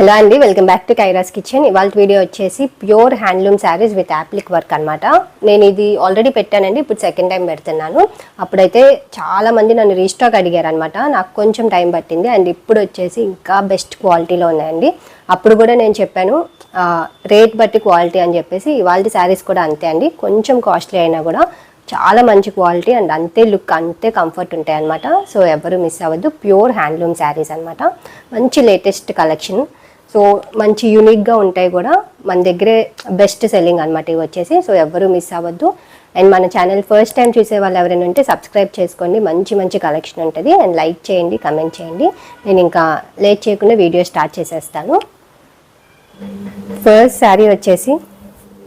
Hello అండి welcome back to Kaira's kitchen. ఇవాళ video వచ్చేసి pure handloom saris with applique work అనమాట నేను ఇది ఆల్రెడీ పెట్టానండి ఇప్పుడు సెకండ్ టైం పెడుతున్నాను. అప్పుడైతే చాలా మంది నన్ను రీస్టాక్ అడిగారు అనమాట నాకు కొంచెం టైం పట్టింది అండ్ ఇప్పుడు వచ్చేసి ఇంకా బెస్ట్ క్వాలిటీలో ఉన్నాయండి. అప్పుడు కూడా నేను చెప్పాను రేట్ బట్టి క్వాలిటీ అని చెప్పేసి ఇవాళ శారీస్ కూడా అంతే అండి. కొంచెం కాస్ట్లీ అయినా కూడా చాలా మంచి క్వాలిటీ అండ్ అంతే లుక్ అంతే కంఫర్ట్ ఉంటాయి అనమాట సో ఎవరు మిస్ అవ్వద్దు ప్యూర్ హ్యాండ్లూమ్ శారీస్ అనమాట మంచి లేటెస్ట్ కలెక్షన్ సో మంచి యూనిక్గా ఉంటాయి కూడా. మన దగ్గరే బెస్ట్ సెల్లింగ్ అనమాట ఇవి వచ్చేసి. సో ఎవరు మిస్ అవ్వద్దు. అండ్ మన ఛానల్ ఫస్ట్ టైం చూసే వాళ్ళు ఎవరైనా ఉంటే సబ్స్క్రైబ్ చేసుకోండి. మంచి మంచి కలెక్షన్ ఉంటుంది. అండ్ లైక్ చేయండి కమెంట్ చేయండి. నేను ఇంకా లేట్ చేయకుండా వీడియో స్టార్ట్ చేసేస్తాను. ఫస్ట్ శారీ వచ్చేసి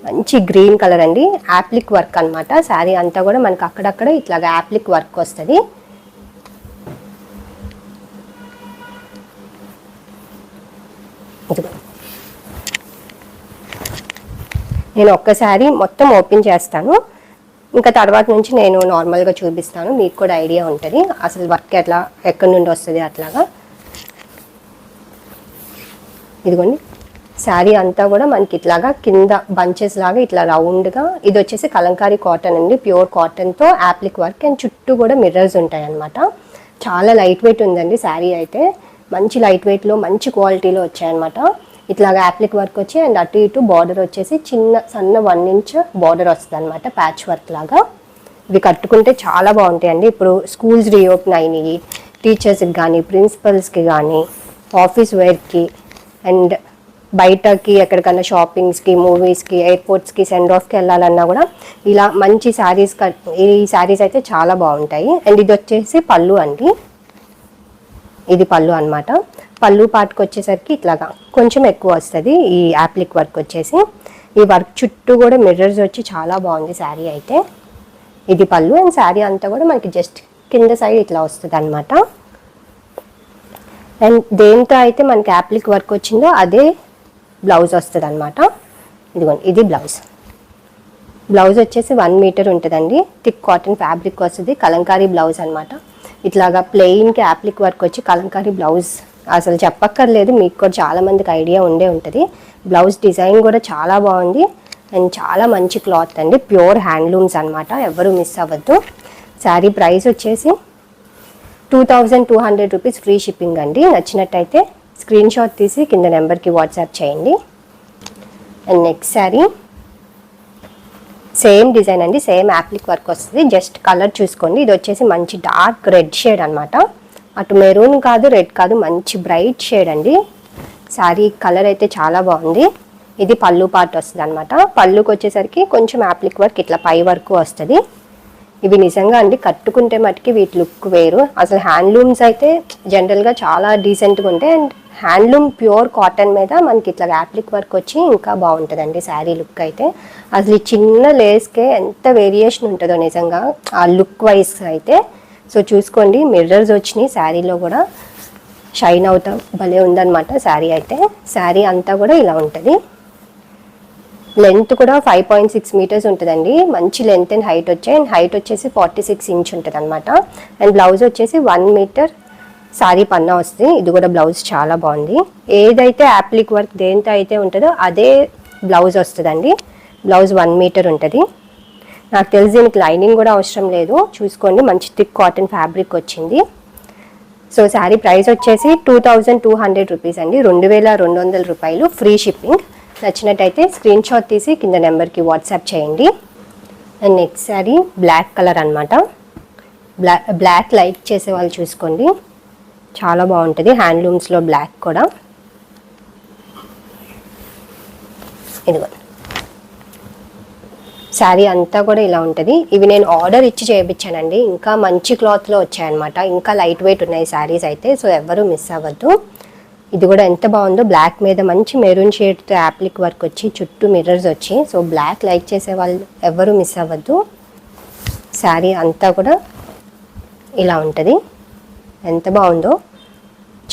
మంచి గ్రీన్ కలర్ అండి. యాప్లిక్ వర్క్ అనమాట శారీ అంతా కూడా మనకు అక్కడక్కడ ఇట్లాగా యాప్లిక్ వర్క్ వస్తుంది. నేను ఒక్కసారి మొత్తం ఓపెన్ చేస్తాను. ఇంకా తర్వాత నుంచి నేను నార్మల్గా చూపిస్తాను. మీకు కూడా ఐడియా ఉంటుంది. అసలు వర్క్ ఎట్లా ఎక్కడి నుండి వస్తుంది అట్లాగా. ఇదిగోండి. శారీ అంతా కూడా మనకి ఇట్లాగా కింద బంచెస్ లాగా ఇట్లా రౌండ్గా. ఇది వచ్చేసి కలంకారీ కాటన్ అండి. ప్యూర్ కాటన్తో యాప్లిక్ వర్క్. అండ్ చుట్టూ కూడా మిర్రర్స్ ఉంటాయి అన్నమాట చాలా లైట్ వెయిట్ ఉందండి శారీ అయితే. మంచి లైట్ వెయిట్లో మంచి క్వాలిటీలో వచ్చాయన్నమాట. ఇట్లాగ యాప్లిక్ వర్క్ వచ్చి అండ్ అటు ఇటు బార్డర్ వచ్చేసి చిన్న సన్న వన్ ఇంచ్ బార్డర్ వస్తుంది అనమాట ప్యాచ్ వర్క్ లాగా. ఇవి కట్టుకుంటే చాలా బాగుంటాయండి. ఇప్పుడు స్కూల్స్ రీఓపెన్ అయినాయి. టీచర్స్కి కానీ ప్రిన్సిపల్స్కి కానీ ఆఫీస్ వేర్కి అండ్ బయటకి ఎక్కడికన్నా షాపింగ్స్కి మూవీస్కి ఎయిర్పోర్ట్స్కి సెండ్ ఆఫ్కి వెళ్ళాలన్నా కూడా ఇలా మంచి శారీస్ ఈ శారీస్ అయితే చాలా బాగుంటాయి. అండ్ ఇది వచ్చేసి పళ్ళు అండి. ఇది పళ్ళు అనమాట పళ్ళు పాటుకు వచ్చేసరికి ఇట్లాగా కొంచెం ఎక్కువ వస్తుంది ఈ యాప్లిక్ వర్క్ వచ్చేసి. ఈ వర్క్ చుట్టూ కూడా మిర్రర్స్ వచ్చి చాలా బాగుంది శారీ అయితే. ఇది పళ్ళు అండ్ శారీ అంతా కూడా మనకి జస్ట్ కింద సైడ్ ఇట్లా వస్తుంది అనమాట అండ్ దేంతో అయితే మనకి యాప్లిక్ వర్క్ వచ్చిందో అదే బ్లౌజ్ వస్తుంది అనమాట ఇదిగోండి ఇది బ్లౌజ్. బ్లౌజ్ వచ్చేసి వన్ మీటర్ ఉంటుందండి. థిక్ కాటన్ ఫ్యాబ్రిక్ వస్తుంది కలంకారీ బ్లౌజ్ అనమాట ఇట్లాగా ప్లెయిన్కి యాప్లిక్ వర్క్ వచ్చి కలంకారీ బ్లౌజ్ అసలు చెప్పక్కర్లేదు మీకు కూడా చాలామందికి ఐడియా ఉండే ఉంటుంది. బ్లౌజ్ డిజైన్ కూడా చాలా బాగుంది. అండ్ చాలా మంచి క్లాత్ అండి. ప్యూర్ హ్యాండ్లూమ్స్ అనమాట ఎవరు మిస్ అవ్వద్దు. శారీ ప్రైస్ వచ్చేసి two thousand two hundred rupees free shipping అండి. నచ్చినట్టయితే స్క్రీన్ షాట్ తీసి కింద నెంబర్కి వాట్సాప్ చేయండి. And next sari same design అండి సేమ్ యాప్లిక్ వర్క్ వస్తుంది. జస్ట్ కలర్ చూసుకోండి. ఇది వచ్చేసి మంచి డార్క్ రెడ్ షేడ్ అనమాట అటు మెరూన్ కాదు రెడ్ కాదు మంచి బ్రైట్ షేడ్ అండి. శారీ కలర్ అయితే చాలా బాగుంది. ఇది పళ్ళు పార్ట్ వస్తుంది అనమాట పళ్ళుకి వచ్చేసరికి కొంచెం యాప్లిక్ వర్క్ ఇట్లా పై వరకు వస్తుంది. ఇవి నిజంగా అండి కట్టుకుంటే మటుకి వీటి లుక్ వేరు. అసలు హ్యాండ్లూమ్స్ అయితే జనరల్గా చాలా డీసెంట్గా ఉంటాయి. అండ్ హ్యాండ్లూమ్ ప్యూర్ కాటన్ మీద మనకి ఇట్లా యాప్లిక్ వర్క్ వచ్చి ఇంకా బాగుంటుందండి శారీ లుక్ అయితే. అసలు ఈ చిన్న లేస్కే ఎంత వేరియేషన్ ఉంటుందో నిజంగా ఆ లుక్ వైజ్ అయితే. సో చూసుకోండి మిర్రర్స్ వచ్చినాయి శారీలో కూడా షైన్ అవుతా భలే ఉందన్నమాట శారీ అయితే. శారీ అంతా కూడా ఇలా ఉంటుంది. లెంత్ కూడా ఫైవ్ పాయింట్ సిక్స్ మీటర్స్ ఉంటుందండి. మంచి లెంత్ అండ్ హైట్ వచ్చాయి. అండ్ హైట్ వచ్చేసి ఫార్టీ సిక్స్ ఇంచ్ ఉంటుంది అనమాట అండ్ బ్లౌజ్ వచ్చేసి వన్ మీటర్ శారీ పన్నా వస్తుంది. ఇది కూడా బ్లౌజ్ చాలా బాగుంది. ఏదైతే యాప్లిక్ వర్క్ దేంతో అయితే ఉంటుందో అదే బ్లౌజ్ వస్తుందండి. బ్లౌజ్ వన్ మీటర్ ఉంటుంది. నాకు తెలిసి దీనికి లైనింగ్ కూడా అవసరం లేదు. చూసుకోండి మంచి థిక్ కాటన్ ఫ్యాబ్రిక్ వచ్చింది. సో శారీ ప్రైస్ వచ్చేసి two thousand two hundred rupees అండి. రెండు వేల రెండు వందల రూపాయలు ఫ్రీ షిప్పింగ్. నచ్చినట్టయితే స్క్రీన్ షాట్ తీసి కింద నెంబర్కి వాట్సాప్ చేయండి. And next sari black colour అనమాట బ్లాక్ బ్లాక్ లైట్ చేసే వాళ్ళు చూసుకోండి. చాలా బాగుంటుంది. హ్యాండ్లూమ్స్లో బ్లాక్ కూడా. ఇదిగో. శారీ అంతా కూడా ఇలా ఉంటుంది. ఇవి నేను ఆర్డర్ ఇచ్చి చేయించానండి. ఇంకా మంచి క్లాత్లో వచ్చాయన్నమాట. ఇంకా లైట్ వెయిట్ ఉన్నాయి శారీస్ అయితే సో ఎవరు మిస్ అవ్వద్దు. ఇది కూడా ఎంత బాగుందో బ్లాక్ మీద మంచి మెరూన్ షేడ్తో యాప్లిక్ వర్క్ వచ్చి చుట్టూ మిర్రర్స్ వచ్చి సో బ్లాక్ లైక్ చేసే వాళ్ళు ఎవరు మిస్ అవ్వద్దు. శారీ అంతా కూడా ఇలా ఉంటుంది. ఎంత బాగుందో.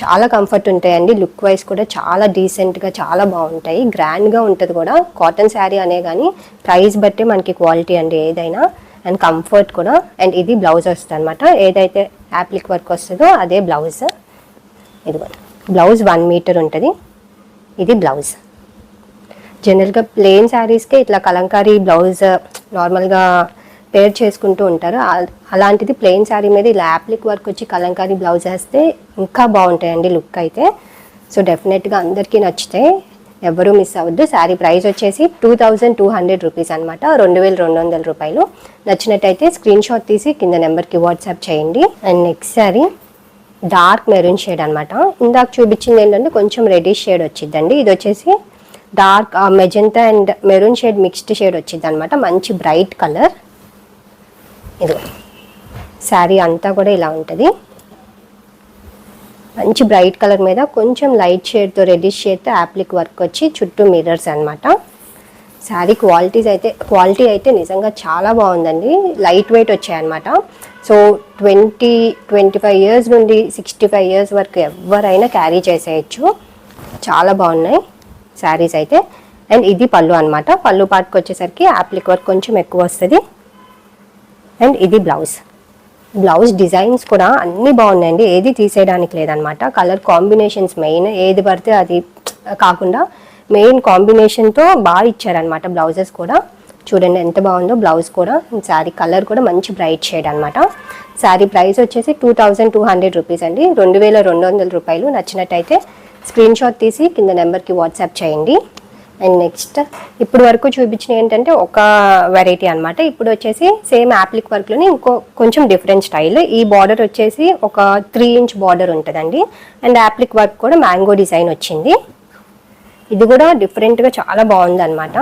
చాలా కంఫర్ట్ ఉంటాయండి. లుక్ వైజ్ కూడా చాలా డీసెంట్గా చాలా బాగుంటాయి. గ్రాండ్గా ఉంటుంది కూడా. కాటన్ శారీ అనే కానీ ప్రైస్ బట్టి మనకి క్వాలిటీ అండి ఏదైనా. అండ్ కంఫర్ట్ కూడా. అండ్ ఇది బ్లౌజ్ వస్తుంది అనమాట ఏదైతే యాప్లిక్ వర్క్ వస్తుందో అదే బ్లౌజ్ ఇది బ్లౌజ్ వన్ మీటర్ ఉంటుంది. ఇది బ్లౌజ్ జనరల్గా ప్లెయిన్ శారీస్కే ఇట్లా కలంకారీ బ్లౌజ్ నార్మల్గా పేర్ చేసుకుంటూ ఉంటారు. అలాంటిది ప్లెయిన్ శారీ మీద ఇలా యాప్లిక్ వర్క్ వచ్చి కలంకారీ బ్లౌజ్ వేస్తే ఇంకా బాగుంటాయండి లుక్ అయితే. సో డెఫినెట్గా అందరికీ నచ్చితే ఎవరూ మిస్ అవ్వద్దు. శారీ ప్రైస్ వచ్చేసి two thousand two hundred rupees అనమాట రెండు వేల రెండు వందల రూపాయలు. నచ్చినట్టయితే స్క్రీన్ షాట్ తీసి కింద నెంబర్కి వాట్సాప్ చేయండి. And next sari dark maroon shade అనమాట ఇందాక చూపించింది ఏంటంటే కొంచెం రెడీ షేడ్ వచ్చిందండి. ఇది వచ్చేసి dark magenta and maroon shade mixed shade వచ్చింది అనమాట మంచి బ్రైట్ కలర్ ఇలా శారీ అంతా కూడా ఇలా ఉంటుంది. మంచి బ్రైట్ కలర్ మీద కొంచెం లైట్ షేడ్తో రెడ్డిష్ షేడ్తో యాప్లిక్ వర్క్ వచ్చి చుట్టూ మిర్రర్స్ అన్నమాట. శారీ క్వాలిటీస్ అయితే క్వాలిటీ అయితే నిజంగా చాలా బాగుందండి. లైట్ వెయిట్ వచ్చాయన్నమాట so twenty twenty five years నుండి సిక్స్టీ ఫైవ్ ఇయర్స్ వరకు ఎవరైనా క్యారీ చేసేయచ్చు. చాలా బాగున్నాయి శారీస్ అయితే. అండ్ ఇది పళ్ళు అనమాట పళ్ళు పాటుకు వచ్చేసరికి యాప్లిక్ వర్క్ కొంచెం ఎక్కువ వస్తుంది. అండ్ ఇది బ్లౌజ్. బ్లౌజ్ డిజైన్స్ కూడా అన్నీ బాగున్నాయండి. ఏది తీసేయడానికి లేదనమాట. కలర్ కాంబినేషన్స్ మెయిన్ ఏది పడితే అది కాకుండా మెయిన్ కాంబినేషన్తో బాగా ఇచ్చారనమాట బ్లౌజెస్ కూడా. చూడండి ఎంత బాగుందో బ్లౌజ్ కూడా. శారీ కలర్ కూడా మంచి బ్రైట్ షేడ్ అనమాట. శారీ ప్రైస్ వచ్చేసి two thousand two hundred rupees అండి. రెండు వేల రెండు వందల రూపాయలు నచ్చినట్టయితే స్క్రీన్ షాట్ తీసి కింద నెంబర్కి వాట్సాప్ చేయండి. అండ్ నెక్స్ట్ ఇప్పుడు వరకు చూపించిన ఏంటంటే ఒక వెరైటీ అనమాట ఇప్పుడు వచ్చేసి సేమ్ యాప్లిక్ వర్క్లోని ఇంకో కొంచెం డిఫరెంట్ స్టైల్ ఈ బార్డర్ వచ్చేసి ఒక త్రీ ఇంచ్ బార్డర్ ఉంటుందండి. అండ్ యాప్లిక్ వర్క్ కూడా మ్యాంగో డిజైన్ వచ్చింది. ఇది కూడా డిఫరెంట్గా చాలా బాగుంది అనమాట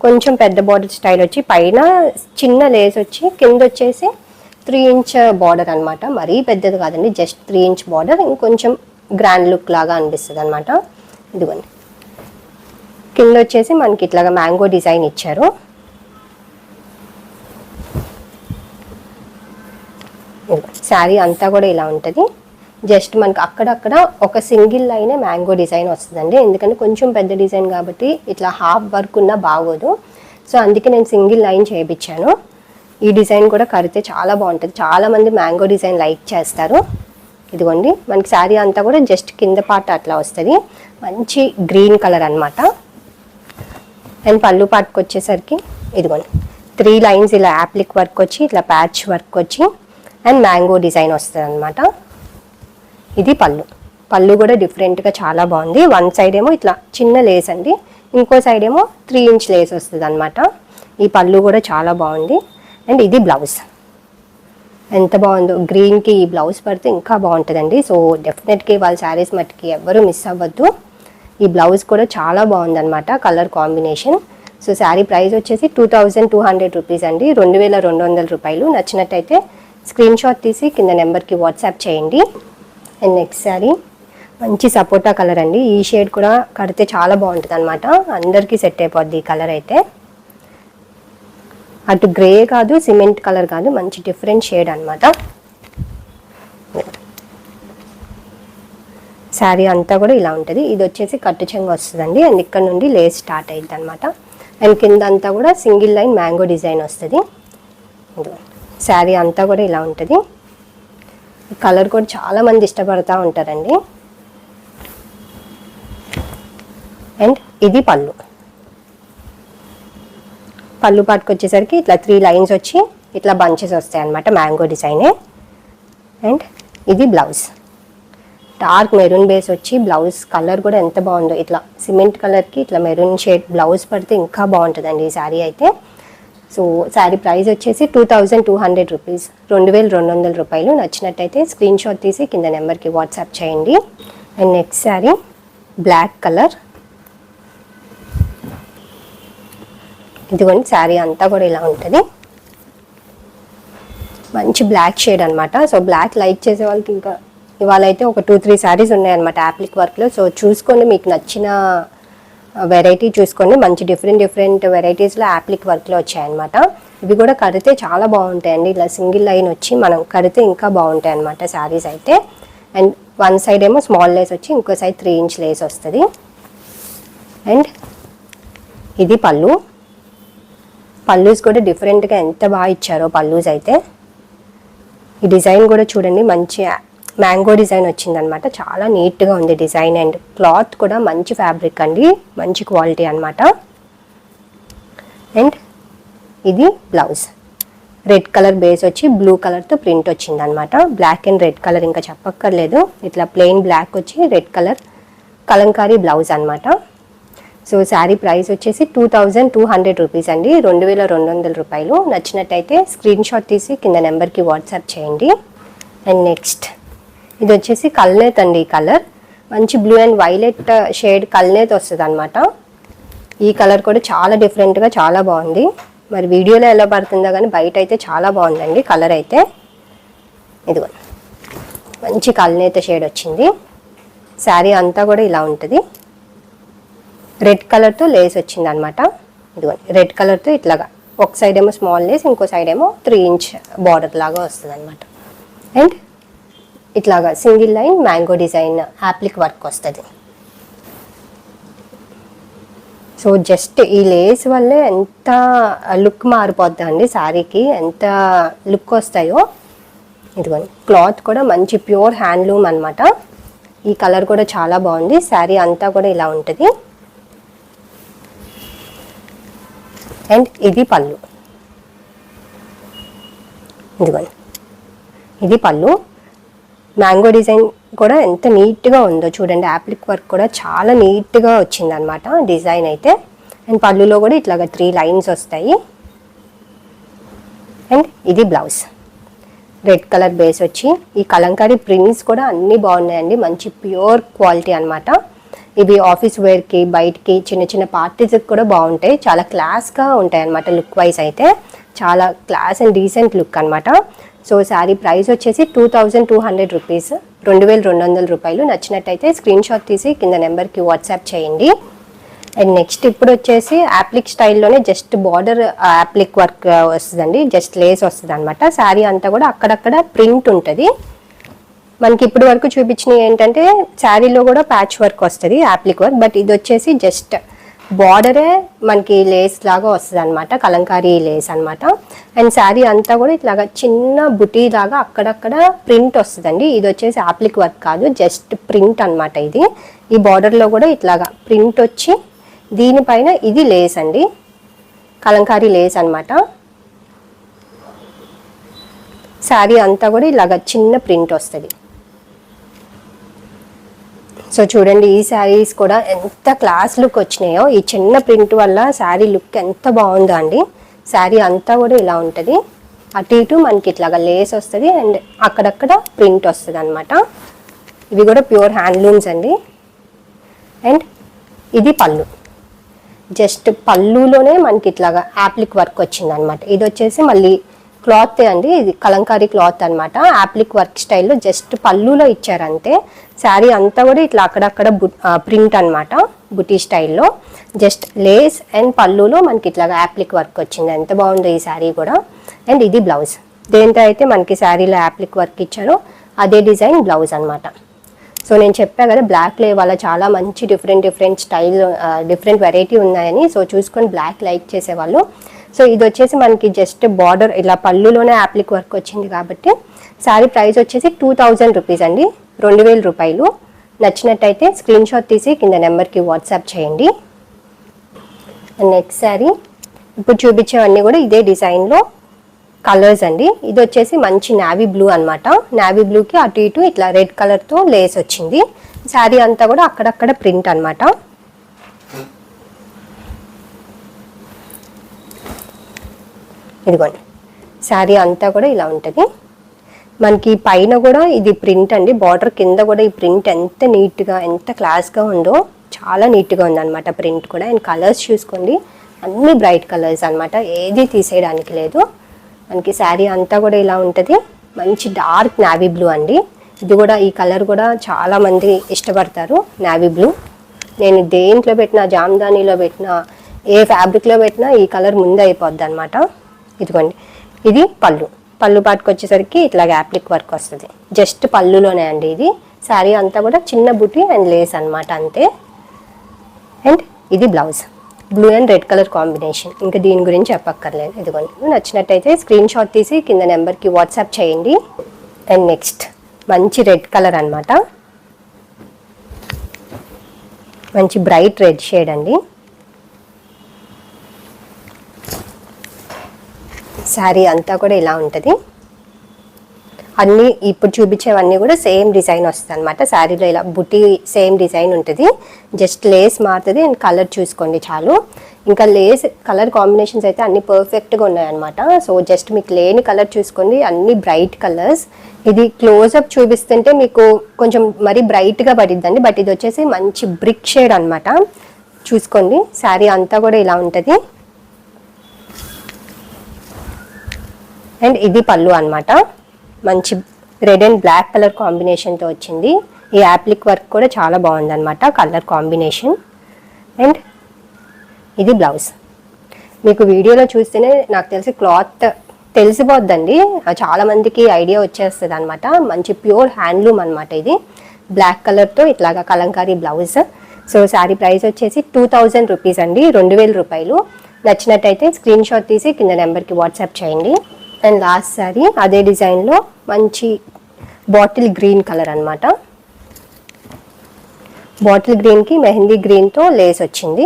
కొంచెం పెద్ద బార్డర్ స్టైల్ వచ్చి పైన చిన్న లేస్ వచ్చి కింద వచ్చేసి త్రీ ఇంచ్ బార్డర్ అనమాట మరీ పెద్దది కాదండి జస్ట్ త్రీ ఇంచ్ బార్డర్ ఇంకొంచెం గ్రాండ్ లుక్ లాగా అనిపిస్తుంది అనమాట ఇదిగోండి. కింద వచ్చేసి మనకి ఇట్లాగా మ్యాంగో డిజైన్ ఇచ్చారు. శారీ అంతా కూడా ఇలా ఉంటుంది. జస్ట్ మనకి అక్కడక్కడ ఒక సింగిల్ లైనే మ్యాంగో డిజైన్ వస్తుందండి. ఎందుకంటే కొంచెం పెద్ద డిజైన్ కాబట్టి ఇట్లా హాఫ్ వర్క్ ఉన్నా బాగోదు. సో అందుకే నేను సింగిల్ లైన్ చేయించాను ఈ డిజైన్ కూడా కడితే చాలా బాగుంటుంది. చాలా మంది మ్యాంగో డిజైన్ లైక్ చేస్తారు. ఇదిగోండి మనకి శారీ అంతా కూడా జస్ట్ కింద పార్ట్ అట్లా వస్తుంది. మంచి గ్రీన్ కలర్ అన్నమాట. అండ్ పళ్ళు పాటుకు వచ్చేసరికి ఇదిగోండి. త్రీ లైన్స్ ఇలా యాప్లిక్ వర్క్ వచ్చి ఇట్లా ప్యాచ్ వర్క్ వచ్చి అండ్ మ్యాంగో డిజైన్ వస్తుంది అనమాట ఇది పళ్ళు. పళ్ళు కూడా డిఫరెంట్గా చాలా బాగుంది. వన్ సైడ్ ఏమో ఇట్లా చిన్న లేస్ అండి. ఇంకో సైడ్ ఏమో త్రీ ఇంచ్ లేస్ వస్తుంది అనమాట ఈ పళ్ళు కూడా చాలా బాగుంది. అండ్ ఇది బ్లౌజ్. ఎంత బాగుందో. గ్రీన్కి ఈ బ్లౌజ్ పడితే ఇంకా బాగుంటుందండి. సో డెఫినెట్గా వాళ్ళ శారీస్ మట్టుకి ఎవ్వరూ మిస్ అవ్వద్దు. ఈ బ్లౌజ్ కూడా చాలా బాగుందన్నమాట colour combination. So sari price వచ్చేసి two thousand two hundred rupees అండి. రెండు వేల రెండు వందల రూపాయలు. నచ్చినట్టయితే స్క్రీన్ షాట్ తీసి కింద నెంబర్కి వాట్సాప్ చేయండి. And next sari. మంచి సపోటా కలర్ అండి. ఈ షేడ్ కూడా కడితే చాలా బాగుంటుంది అనమాట అందరికీ సెట్ అయిపోద్ది ఈ కలర్ అయితే. అటు గ్రే కాదు సిమెంట్ కలర్ కాదు. మంచి డిఫరెంట్ షేడ్ అనమాట శారీ అంతా కూడా ఇలా ఉంటుంది. ఇది వచ్చేసి కట్టు చెంగ వస్తుందండి. అండ్ ఇక్కడ నుండి లేస్ స్టార్ట్ అయింది అనమాట అండ్ కింద అంతా కూడా సింగిల్ లైన్ మ్యాంగో డిజైన్ వస్తుంది. శారీ అంతా కూడా ఇలా ఉంటుంది. కలర్ కూడా చాలామంది ఇష్టపడుతూ ఉంటారండి. అండ్ ఇది పళ్ళు. పళ్ళు పాటుకు వచ్చేసరికి ఇట్లా త్రీ లైన్స్ వచ్చి ఇట్లా బంచెస్ వస్తాయి అనమాట మ్యాంగో డిజైనే. అండ్ ఇది బ్లౌజ్. డార్క్ మెరూన్ బేస్ వచ్చి బ్లౌజ్ కలర్ కూడా ఎంత బాగుందో. ఇట్లా సిమెంట్ కలర్కి ఇట్లా మెరూన్ షేడ్ బ్లౌజ్ పడితే ఇంకా బాగుంటుందండి ఈ శారీ అయితే. సో శారీ ప్రైస్ వచ్చేసి two thousand two hundred rupees. రెండు వేల రెండు వందల రూపాయలు. నచ్చినట్టయితే స్క్రీన్ షాట్ తీసి కింద నెంబర్కి వాట్సాప్ చేయండి. And next sari black colour. ఇదిగోండి శారీ అంతా కూడా ఇలా ఉంటుంది. మంచి బ్లాక్ షేడ్ అనమాట సో బ్లాక్ లైక్ చేసే వాళ్ళకి ఇంకా ఇవాళ అయితే ఒక టూ త్రీ శారీస్ ఉన్నాయన్నమాట యాప్లిక్ వర్క్లో సో చూసుకొని మీకు నచ్చిన వెరైటీ చూసుకోండి. మంచి డిఫరెంట్ డిఫరెంట్ వెరైటీస్లో యాప్లిక్ వర్క్లో వచ్చాయన్నమాట. ఇవి కూడా కడితే చాలా బాగుంటాయండి. ఇలా సింగిల్ లైన్ వచ్చి మనం కడితే ఇంకా బాగుంటాయి అన్నమాట శారీస్ అయితే. అండ్ వన్ సైడ్ ఏమో స్మాల్ లేస్ వచ్చి ఇంకో సైడ్ త్రీ ఇంచ్ లేస్ వస్తుంది. అండ్ ఇది పళ్ళు. పల్లూస్ కూడా డిఫరెంట్గా ఎంత బాగా ఇచ్చారో పల్లూస్ అయితే. ఈ డిజైన్ కూడా చూడండి మంచి మ్యాంగో డిజైన్ వచ్చిందనమాట. చాలా నీట్గా ఉంది డిజైన్ అండ్ క్లాత్ కూడా మంచి ఫ్యాబ్రిక్ అండి. మంచి క్వాలిటీ అనమాట అండ్ ఇది బ్లౌజ్. రెడ్ కలర్ బేస్ వచ్చి బ్లూ కలర్తో ప్రింట్ వచ్చింది అనమాట బ్లాక్ అండ్ రెడ్ కలర్ ఇంకా చెప్పక్కర్లేదు. ఇట్లా ప్లెయిన్ బ్లాక్ వచ్చి రెడ్ కలర్ కలంకారీ బ్లౌజ్ అనమాట సో శారీ ప్రైస్ వచ్చేసి two thousand two hundred rupees అండి. రెండు వేల రెండు వందల రూపాయలు. నచ్చినట్టయితే స్క్రీన్ షాట్ తీసి కింద నెంబర్కి వాట్సాప్ చేయండి. And next. ఇది వచ్చేసి కల్నేత్ అండి ఈ కలర్. మంచి blue and violet uh, shade కల్నేత్ వస్తుంది అనమాట ఈ కలర్ కూడా చాలా డిఫరెంట్గా చాలా బాగుంది. మరి వీడియోలో ఎలా పడుతుందో కానీ బయట అయితే చాలా బాగుందండి కలర్ అయితే. ఇదిగో మంచి కల్నేత షేడ్ వచ్చింది. శారీ అంతా కూడా ఇలా ఉంటుంది. రెడ్ కలర్తో లేస్ వచ్చింది అనమాట ఇదిగోండి రెడ్ కలర్తో ఇట్లాగా. ఒక సైడ్ ఏమో స్మాల్ లేస్ ఇంకో సైడ్ ఏమో త్రీ ఇంచ్ బార్డర్ లాగా వస్తుంది అనమాట అండ్ ఇట్లాగా single line mango design applique work వస్తుంది. సో జస్ట్ ఈ లేస్ వల్లే ఎంత లుక్ మారిపోద్ది అండి శారీకి ఎంత లుక్ వస్తాయో. ఇదిగోండి క్లాత్ కూడా మంచి ప్యూర్ హ్యాండ్లూమ్ అనమాట ఈ కలర్ కూడా చాలా బాగుంది. శారీ అంతా కూడా ఇలా ఉంటుంది. అండ్ ఇది పళ్ళు. ఇదిగోండి ఇది పళ్ళు. మ్యాంగో డిజైన్ కూడా ఎంత నీట్గా ఉందో చూడండి. యాప్లిక్ వర్క్ కూడా చాలా నీట్గా వచ్చింది అనమాట డిజైన్ అయితే. అండ్ పళ్ళులో కూడా ఇట్లాగా త్రీ లైన్స్ వస్తాయి. అండ్ ఇది బ్లౌజ్. రెడ్ కలర్ బేస్ వచ్చి ఈ కలంకారీ ప్రింట్స్ కూడా అన్నీ బాగున్నాయండి. మంచి ప్యూర్ క్వాలిటీ అనమాట ఇవి ఆఫీస్ వేర్కి బయటికి చిన్న చిన్న పార్టీస్కి కూడా బాగుంటాయి. చాలా క్లాస్గా ఉంటాయి అనమాట లుక్ వైజ్ అయితే. చాలా క్లాస్ అండ్ డీసెంట్ లుక్ అనమాట సో శారీ ప్రైస్ వచ్చేసి two thousand two hundred rupees. రెండు వేల రెండు వందల రూపాయలు. నచ్చినట్టయితే స్క్రీన్ షాట్ తీసి కింద నెంబర్కి వాట్సాప్ చేయండి. అండ్ నెక్స్ట్ ఇప్పుడు వచ్చేసి యాప్లిక్ స్టైల్లోనే జస్ట్ బార్డర్ యాప్లిక్ వర్క్ వస్తుందండి. జస్ట్ లేస్ వస్తుంది అనమాట శారీ అంతా కూడా అక్కడక్కడ ప్రింట్ ఉంటుంది. మనకి ఇప్పుడు వరకు చూపించినవి ఏంటంటే శారీలో కూడా ప్యాచ్ వర్క్ వస్తుంది యాప్లిక్ వర్క్. బట్ ఇది వచ్చేసి జస్ట్ బార్డరే మనకి లేస్ లాగా వస్తుంది అనమాట కలంకారీ లేస్ అనమాట అండ్ శారీ అంతా కూడా ఇట్లాగా చిన్న బుటీ లాగా అక్కడక్కడ ప్రింట్ వస్తుందండి. ఇది వచ్చేసి యాప్లిక్ వర్క్ కాదు జస్ట్ ప్రింట్ అనమాట ఇది. ఈ బార్డర్లో కూడా ఇట్లాగా ప్రింట్ వచ్చి దీనిపైన ఇది లేస్ అండి. కలంకారీ లేస్ అనమాట శారీ అంతా కూడా ఇలాగ చిన్న ప్రింట్ వస్తుంది. సో చూడండి ఈ శారీస్ కూడా ఎంత క్లాస్ లుక్ వచ్చినాయో ఈ చిన్న ప్రింట్ వల్ల శారీ లుక్ ఎంత బాగుందో అండి. శారీ అంతా కూడా ఇలా ఉంటుంది. అటు ఇటు మనకి ఇట్లాగా లేస్ వస్తుంది అండ్ అక్కడక్కడ ప్రింట్ వస్తుంది అనమాట ఇవి కూడా ప్యూర్ హ్యాండ్లూమ్స్ అండి. అండ్ ఇది పళ్ళు. జస్ట్ పళ్ళులోనే మనకి ఇట్లాగా యాప్లిక్ వర్క్ వచ్చింది అనమాట ఇది వచ్చేసి మళ్ళీ క్లాత్ అండి ఇది కలంకారీ క్లాత్ అనమాట యాప్లిక్ వర్క్ స్టైల్లో జస్ట్ పళ్ళులో ఇచ్చారంతే. శారీ అంతా కూడా ఇట్లా అక్కడక్కడ ప్రింట్ అనమాట బుటీ స్టైల్లో. జస్ట్ లేస్ అండ్ పళ్ళులో మనకి ఇట్లాగా యాప్లిక్ వర్క్ వచ్చింది. ఎంత బాగుందో ఈ శారీ కూడా. అండ్ ఇది బ్లౌజ్. దేంతో అయితే మనకి శారీలో యాప్లిక్ వర్క్ ఇచ్చారో అదే డిజైన్ బ్లౌజ్ అనమాట సో నేను చెప్పా కదా బ్లాక్లో ఇవాళ చాలా మంచి different different style different variety ఉన్నాయని. సో చూసుకొని బ్లాక్ లైక్ చేసేవాళ్ళు. సో ఇది వచ్చేసి మనకి జస్ట్ బార్డర్ ఇలా పళ్ళులోనే యాప్లిక్ వర్క్ వచ్చింది కాబట్టి శారీ ప్రైస్ వచ్చేసి టూ థౌజండ్ రూపీస్ అండి రెండు వేల రూపాయలు. నచ్చినట్టయితే స్క్రీన్ షాట్ తీసి కింద నెంబర్కి వాట్సాప్ చేయండి. నెక్స్ట్ శారీ ఇప్పుడు చూపించేవన్నీ కూడా ఇదే డిజైన్లో కలర్స్ అండి. ఇది వచ్చేసి మంచి నావీ బ్లూ అనమాట నావీ బ్లూకి అటు ఇటు ఇట్లా రెడ్ కలర్తో లేస్ వచ్చింది. శారీ అంతా కూడా అక్కడక్కడ ప్రింట్ అనమాట ఇదిగోండి. శారీ అంతా కూడా ఇలా ఉంటుంది. మనకి పైన కూడా ఇది ప్రింట్ అండి. బార్డర్ కింద కూడా ఈ ప్రింట్ ఎంత నీట్గా ఎంత క్లాస్గా ఉందో చాలా నీట్గా ఉందన్నమాట ప్రింట్ కూడా. అండ్ కలర్స్ చూసుకోండి. అన్ని బ్రైట్ కలర్స్ అనమాట ఏది తీసేయడానికి లేదు. మనకి శారీ అంతా కూడా ఇలా ఉంటుంది. మంచి డార్క్ నావీ బ్లూ అండి. ఇది కూడా ఈ కలర్ కూడా చాలామంది ఇష్టపడతారు నావీ బ్లూ. నేను దేంట్లో పెట్టినా జామ్దానీలో పెట్టినా ఏ ఫ్యాబ్రిక్లో పెట్టినా ఈ కలర్ ముందే అయిపోద్ది అనమాట ఇదిగోండి. ఇది పళ్ళు. పళ్ళు పాటుకు వచ్చేసరికి ఇట్లా యాప్లిక్ వర్క్ వస్తుంది. జస్ట్ పళ్ళులోనే అండి ఇది. శారీ అంతా కూడా చిన్న బుటీ అండ్ లేస్ అనమాట అంతే. అండ్ ఇది blouse. Blue and red colour combination. ఇంకా దీని గురించి చెప్పక్కర్లేదు. ఇదిగోండి. నచ్చినట్టయితే స్క్రీన్ షాట్ తీసి కింద నెంబర్కి వాట్సాప్ చేయండి. అండ్ నెక్స్ట్ మంచి రెడ్ కలర్ అన్నమాట. మంచి బ్రైట్ రెడ్ షేడ్ అండి. శారీ అంతా కూడా ఇలా ఉంటుంది. అన్నీ ఇప్పుడు చూపించేవన్నీ కూడా సేమ్ డిజైన్ వస్తుంది అనమాట శారీలో ఇలా బుట్టి సేమ్ డిజైన్ ఉంటుంది. జస్ట్ లేస్ మారుతుంది అండ్ కలర్ చూసుకోండి చాలు. ఇంకా లేస్ కలర్ కాంబినేషన్స్ అయితే అన్ని పర్ఫెక్ట్గా ఉన్నాయన్నమాట. సో జస్ట్ మీకు లేని కలర్ చూసుకోండి. అన్ని బ్రైట్ కలర్స్ ఇది క్లోజప్ చూపిస్తుంటే మీకు కొంచెం మరీ బ్రైట్గా పడిద్దండి. బట్ ఇది వచ్చేసి మంచి బ్రిక్ షేడ్ అనమాట చూసుకోండి. శారీ అంతా కూడా ఇలా ఉంటుంది. అండ్ ఇది పళ్ళు అనమాట మంచి రెడ్ అండ్ బ్లాక్ కలర్ కాంబినేషన్తో వచ్చింది. ఈ యాప్లిక్ వర్క్ కూడా చాలా బాగుందన్నమాట కలర్ కాంబినేషన్. అండ్ ఇది బ్లౌజ్. మీకు వీడియోలో చూస్తేనే నాకు తెలిసి క్లాత్ తెలిసిపోద్దండి. చాలామందికి ఐడియా వచ్చేస్తుంది అనమాట మంచి ప్యూర్ హ్యాండ్లూమ్ అనమాట ఇది. బ్లాక్ కలర్తో ఇట్లాగా kalamkari blouse. So sari price వచ్చేసి టూ థౌజండ్ రూపీస్ అండి రెండు వేల రూపాయలు. నచ్చినట్టయితే స్క్రీన్ షాట్ తీసి కింద నెంబర్కి వాట్సాప్ చేయండి. అండ్ లాస్ట్ శారీ అదే డిజైన్లో మంచి బాటిల్ గ్రీన్ కలర్ అనమాట బాటిల్ గ్రీన్కి మెహందీ గ్రీన్తో లేస్ వచ్చింది.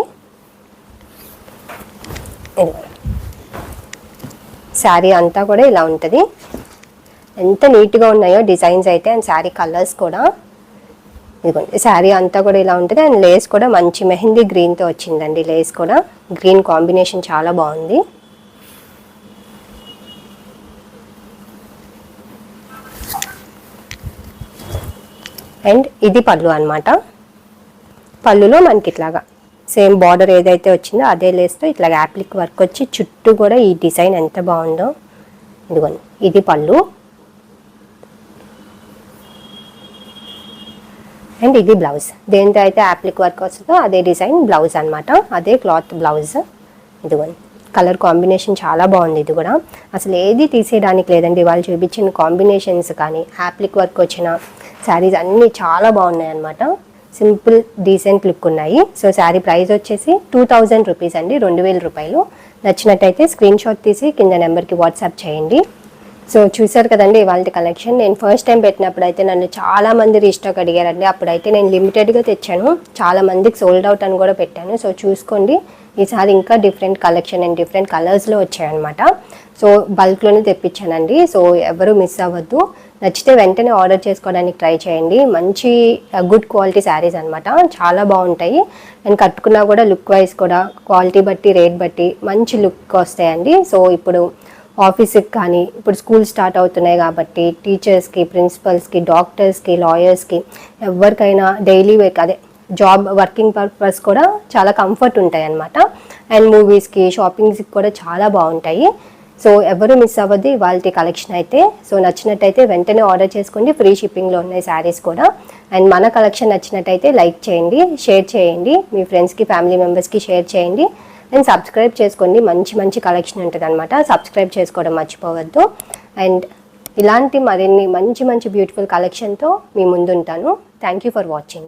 శారీ అంతా కూడా ఇలా ఉంటుంది. ఎంత నీట్గా ఉన్నాయో డిజైన్స్ అయితే అండ్ శారీ కలర్స్ కూడా. ఇదిగోండి శారీ అంతా కూడా ఇలా ఉంటుంది అండ్ లేస్ కూడా మంచి మెహందీ గ్రీన్తో వచ్చిందండి లేస్ కూడా. గ్రీన్ కాంబినేషన్ చాలా బాగుంది. అండ్ ఇది పళ్ళు అనమాట పళ్ళులో మనకి ఇట్లాగా సేమ్ బార్డర్ ఏదైతే వచ్చిందో అదే లేస్తో ఇట్లా యాప్లిక్ వర్క్ వచ్చి చుట్టూ కూడా ఈ డిజైన్ ఎంత బాగుందో ఇదిగోండి ఇది పళ్ళు. అండ్ ఇది బ్లౌజ్. దేనితో అయితే యాప్లిక్ వర్క్ వస్తుందో అదే డిజైన్ బ్లౌజ్ అనమాట అదే క్లాత్ బ్లౌజ్. ఇదిగోండి. కలర్ కాంబినేషన్ చాలా బాగుంది ఇది కూడా. అసలు ఏది తీసేయడానికి లేదండి వాళ్ళు చూపించిన కాంబినేషన్స్ కానీ హ్యాప్లిక్ వర్క్ వచ్చిన శారీస్ అన్నీ చాలా బాగున్నాయి అనమాట సింపుల్ డీసెంట్ లుక్ ఉన్నాయి. సో శారీ ప్రైస్ వచ్చేసి టూ థౌజండ్ రూపీస్ అండి రెండు వేల రూపాయలు. నచ్చినట్టయితే స్క్రీన్ షాట్ తీసి కింద నెంబర్కి వాట్సాప్ చేయండి. సో చూసారు కదండి ఇవాళ కలెక్షన్. నేను ఫస్ట్ టైం పెట్టినప్పుడు అయితే నన్ను చాలా మంది రీస్టాక్ అడిగారండి. అప్పుడైతే నేను లిమిటెడ్గా తెచ్చాను. చాలా మందికి సోల్డ్ అవుట్ అని కూడా పెట్టాను. సో చూసుకోండి. ఈసారి ఇంకా డిఫరెంట్ కలెక్షన్ అండ్ డిఫరెంట్ కలర్స్లో వచ్చాయన్నమాట సో బల్క్లోనే తెప్పించానండి. సో ఎవరు మిస్ అవ్వద్దు. నచ్చితే వెంటనే ఆర్డర్ చేసుకోవడానికి ట్రై చేయండి. మంచి గుడ్ క్వాలిటీ శారీస్ అనమాట చాలా బాగుంటాయి. అండ్ కట్టుకున్నా కూడా లుక్ వైజ్ కూడా క్వాలిటీ బట్టి రేట్ బట్టి మంచి లుక్ వస్తాయండి. సో ఇప్పుడు ఆఫీస్కి కానీ ఇప్పుడు స్కూల్ స్టార్ట్ అవుతున్నాయి కాబట్టి టీచర్స్కి ప్రిన్సిపల్స్కి డాక్టర్స్కి లాయర్స్కి ఎవరికైనా డైలీ వేక్ అదే జాబ్ వర్కింగ్ పర్పస్ కూడా చాలా కంఫర్ట్ ఉంటాయి అనమాట అండ్ మూవీస్కి షాపింగ్స్కి కూడా చాలా బాగుంటాయి. సో ఎవరు మిస్ అవ్వద్దు వాళ్ళ కలెక్షన్ అయితే. సో నచ్చినట్టయితే వెంటనే ఆర్డర్ చేసుకోండి. ఫ్రీ షిప్పింగ్లో ఉన్నాయి శారీస్ కూడా. అండ్ మన కలెక్షన్ నచ్చినట్టయితే లైక్ చేయండి షేర్ చేయండి. మీ ఫ్రెండ్స్కి ఫ్యామిలీ మెంబర్స్కి షేర్ చేయండి. అండ్ సబ్స్క్రైబ్ చేసుకోండి. మంచి మంచి కలెక్షన్ ఉంటుంది అనమాట సబ్స్క్రైబ్ చేసుకోవడం మర్చిపోవద్దు. అండ్ ఇలాంటి మరిన్ని మంచి మంచి బ్యూటిఫుల్ కలెక్షన్తో మీ ముందుంటాను. Thank you for watching